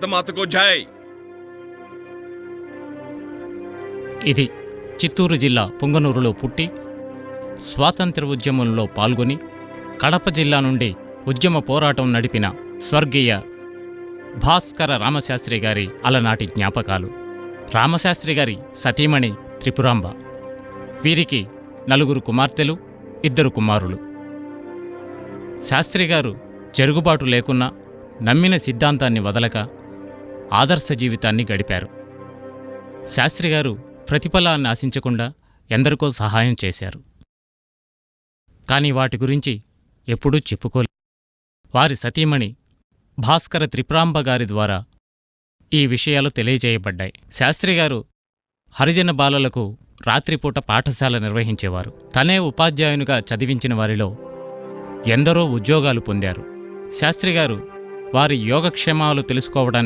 భారతమాతకు జై. ఇది చిత్తూరు జిల్లా పుంగనూరులో పుట్టి స్వాతంత్ర ఉద్యమంలో పాల్గొని కడప జిల్లా నుండి ఉద్యమ పోరాటం నడిపిన స్వర్గీయ భాస్కర రామశాస్త్రి గారి అలనాటి జ్ఞాపకాలు. రామశాస్త్రి గారి సతీమణి త్రిపురాంబ. వీరికి నలుగురు కుమార్తెలు ఇద్దరు కుమారులు. శాస్త్రి గారు జరుగుబాటు లేకున్నా నమ్మిన సిద్ధాంతాన్ని వదలక ఆదర్శ జీవితాన్ని గడిపారు. శాస్త్రిగారు ప్రతిఫలాన్ని ఆశించకుండా ఎందరికో సహాయం చేశారు. కాని వాటి గురించి ఎప్పుడూ చెప్పుకోలే. వారి సతీమణి భాస్కర త్రిప్రాంబ గారి ద్వారా ఈ విషయాలు తెలియజేయబడ్డాయి. శాస్త్రిగారు హరిజన బాలలకు రాత్రిపూట పాఠశాల నిర్వహించేవారు. తనే ఉపాధ్యాయునిగా చదివించిన వారిలో ఎందరో ఉద్యోగాలు పొందారు. శాస్త్రిగారు వారి యోగక్షేమాలు తెలుసుకోవడానికి